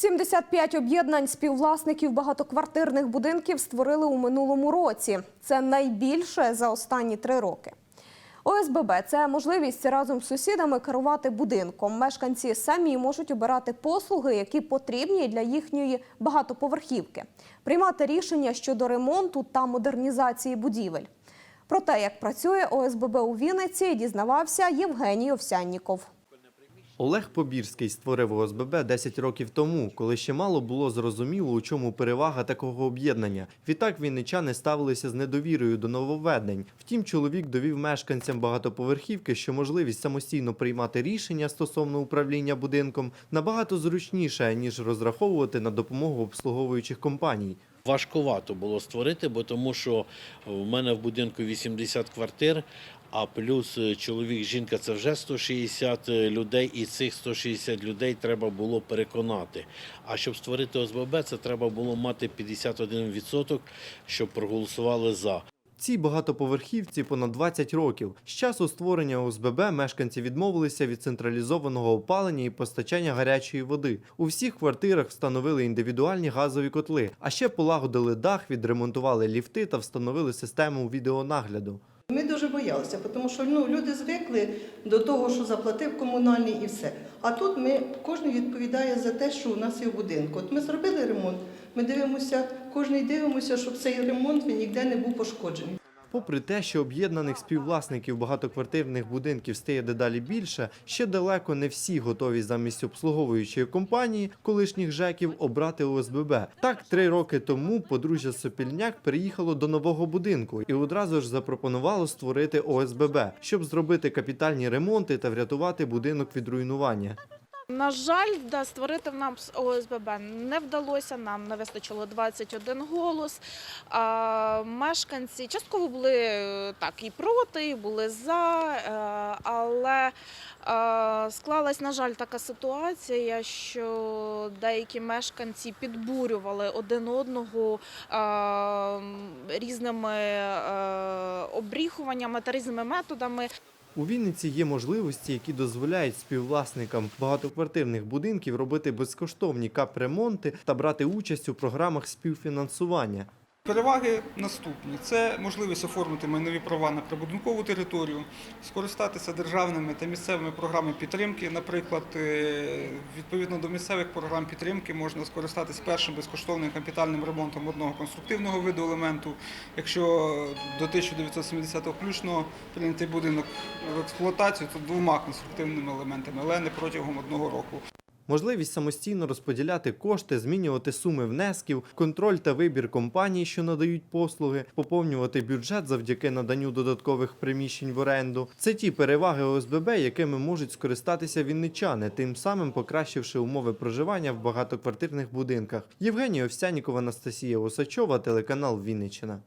75 об'єднань співвласників багатоквартирних будинків створили у минулому році. Це найбільше за останні три роки. ОСББ – це можливість разом з сусідами керувати будинком. Мешканці самі можуть обирати послуги, які потрібні для їхньої багатоповерхівки, приймати рішення щодо ремонту та модернізації будівель. Про те, як працює ОСББ у Вінниці, дізнавався Євгеній Овсянніков. Олег Побірський створив ОСББ 10 років тому, коли ще мало було зрозуміло, у чому перевага такого об'єднання. Відтак вінничани ставилися з недовірою до нововведень. Втім, чоловік довів мешканцям багатоповерхівки, що можливість самостійно приймати рішення стосовно управління будинком набагато зручніша, ніж розраховувати на допомогу обслуговуючих компаній. Важкувато було створити, бо тому що в мене в будинку 80 квартир, а плюс е, чоловік, жінка це вже 160 людей, і цих 160 людей треба було переконати. А щоб створити ОСББ, це треба було мати 51%, щоб проголосували за. Цій багатоповерхівці понад 20 років. З часу створення ОСББ мешканці відмовилися від централізованого опалення і постачання гарячої води. У всіх квартирах встановили індивідуальні газові котли, а ще полагодили дах, відремонтували ліфти та встановили систему відеонагляду. Ми дуже боялися, тому що ну, люди звикли до того, що заплатив комунальний і все. А тут ми кожен відповідає за те, що у нас є в будинку. От ми зробили ремонт, ми дивимося, кожен дивимося, щоб цей ремонт ніде не був пошкоджений. Попри те, що об'єднаних співвласників багатоквартирних будинків стає дедалі більше, ще далеко не всі готові замість обслуговуючої компанії колишніх ЖЕКів обрати ОСББ. Так, три роки тому подружжя Сопільняк переїхало до нового будинку і одразу ж запропонувало створити ОСББ, щоб зробити капітальні ремонти та врятувати будинок від руйнування. На жаль, да, створити нам ОСББ не вдалося. Нам не вистачило 21 голос. А, мешканці частково були е, так і проти, і були за, е, але е, склалась, на жаль, така ситуація, що деякі мешканці підбурювали один одного різними обріхуваннями та різними методами. У Вінниці є можливості, які дозволяють співвласникам багатоквартирних будинків робити безкоштовні капремонти та брати участь у програмах співфінансування. Переваги наступні: це можливість оформити майнові права на прибудинкову територію, скористатися державними та місцевими програмами підтримки. Наприклад, е, відповідно до місцевих програм підтримки можна скористатися першим безкоштовним капітальним ремонтом одного конструктивного виду елементу. Якщо до 1970-го включно прийнятий будинок в експлуатацію, то двома конструктивними елементами, але не протягом одного року. Можливість самостійно розподіляти кошти, змінювати суми внесків, контроль та вибір компаній, що надають послуги, поповнювати бюджет завдяки наданню додаткових приміщень в оренду. Це ті переваги ОСББ, якими можуть скористатися вінничани, тим самим покращивши умови проживання в багатоквартирних будинках. Євгенія Овсянікова, Анастасія Осачова, телеканал Вінниччина.